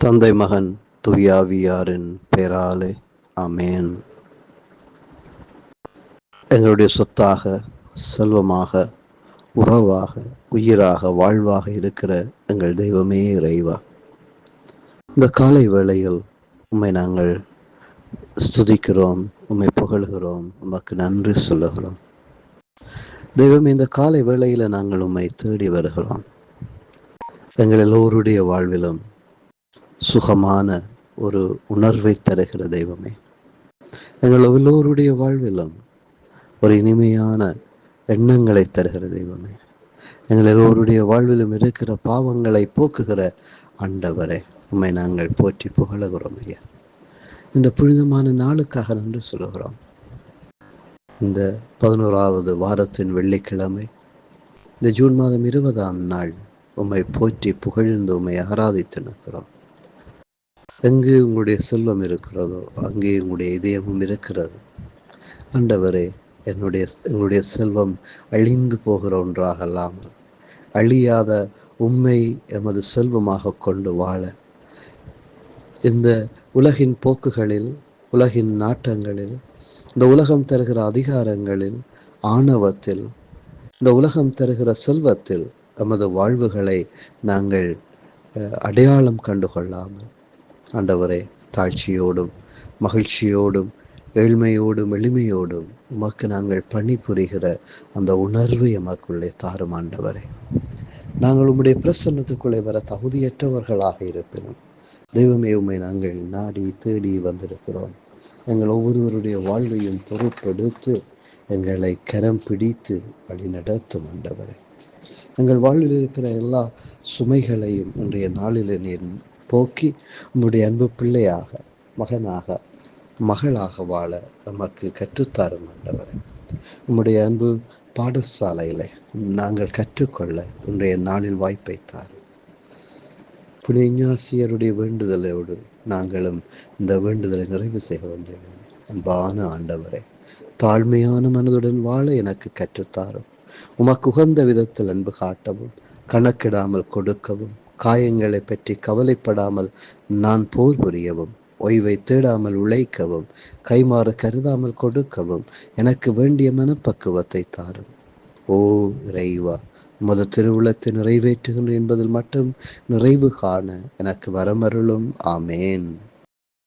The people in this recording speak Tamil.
தந்தை மகன் துயாவியாரின் பெயராலே அமேன் எங்களுடைய சொத்தாக செல்வமாக உறவாக உயிராக வாழ்வாக இருக்கிற எங்கள் தெய்வமே இறைவா. இந்த காலை வேளையில் உம்மை நாங்கள் ஸ்துதிக்கிறோம் உண்மை புகழ்கிறோம் உமக்கு நன்றி சொல்லுகிறோம். தெய்வம் இந்த காலை வேளையில் நாங்கள் உம்மை தேடி வருகிறோம். எங்கள் எல்லோருடைய வாழ்விலும் சுகமான ஒரு உணர்வை தருகிற தெய்வமே. எங்கள் எல்லோருடைய வாழ்விலும் ஒரு இனிமையான எண்ணங்களை தருகிற தெய்வமே. எங்கள் எல்லோருடைய வாழ்விலும் இருக்கிற பாவங்களை போக்குகிற ஆண்டவரே உண்மை நாங்கள் போற்றி புகழுகிறோம் ஐயா. இந்த புனிதமான நாளுக்காக நன்றி சொல்லுகிறோம். இந்த பதினோராவது வாரத்தின் வெள்ளிக்கிழமை இந்த ஜூன் மாதம் இருபதாம் நாள் உம்மை போற்றி புகழ்ந்து உம்மை ஆராதித்து நிற்கிறோம். எங்கு உங்களுடைய செல்வம் இருக்கிறதோ அங்கே உங்களுடைய இதயமும் இருக்கிறது. ஆண்டவரே என்னுடைய எங்களுடைய செல்வம் அழிந்து போகிற ஒன்றாக அல்லாமல் அழியாத உண்மை எமது செல்வமாக கொண்டு வாழ. இந்த உலகின் போக்குகளில் உலகின் நாட்டங்களில் இந்த உலகம் தருகிற அதிகாரங்களில் ஆணவத்தில் இந்த உலகம் தருகிற செல்வத்தில் எமது வாழ்வுகளை நாங்கள் அடையாளம் கண்டு கொள்ளாமல் ஆண்டவரே தாழ்ச்சியோடும் மகிழ்ச்சியோடும் ஏழ்மையோடும் எளிமையோடும் உமக்கு நாங்கள் பணிபுரிகிற அந்த உணர்வு எமக்குள்ளே தாரும் ஆண்டவரே. நாங்கள் உம்முடைய பிரசன்னத்துக்குள்ளே வர தகுதியற்றவர்களாக இருப்பினும் தெய்வமே உண்மை நாங்கள் நாடி தேடி வந்திருக்கிறோம். எங்கள் ஒவ்வொருவருடைய வாழ்வையும் பொறுப்பெடுத்து எங்களை கரம் பிடித்து வழிநடத்தும் ஆண்டவரே. எங்கள் வாழ்வில் இருக்கிற எல்லா சுமைகளையும் இன்றைய நாளில் நீர் போக்கி உம்முடைய அன்பு பிள்ளையாக மகனாக மகளாக வாழ நமக்கு கற்றுத்தாரும் ஆண்டவரே. உம்முடைய அன்பு பாடசாலையில் நாங்கள் கற்றுக்கொள்ள இன்றைய நாளில் வாய்ப்பை தாரும். புனிஞாசியருடைய வேண்டுதலோடு நாங்களும் இந்த வேண்டுதலை நிறைவு செய்கிறோம் தேவனே அன்பான ஆண்டவரே தாழ்மையான மனதுடன் வாழ எனக்கு கற்றுத்தாரும். உமக்கு உகந்த விதத்தில் அன்பு காட்டவும் கணக்கிடாமல் கொடுக்கவும் காயங்களை பற்றி கவலைப்படாமல் நான் போர் புரியவும் ஓய்வை தேடாமல் உழைக்கவும் கைமாறு கருதாமல் கொடுக்கவும் எனக்கு வேண்டிய மனப்பக்குவத்தை தாரும். ஓ இறைவா உமது திருவுளத்தை நிறைவேற்றுகின்ற என்பதில் மட்டும் நிறைவு காண எனக்கு வரமருளும். ஆமேன்.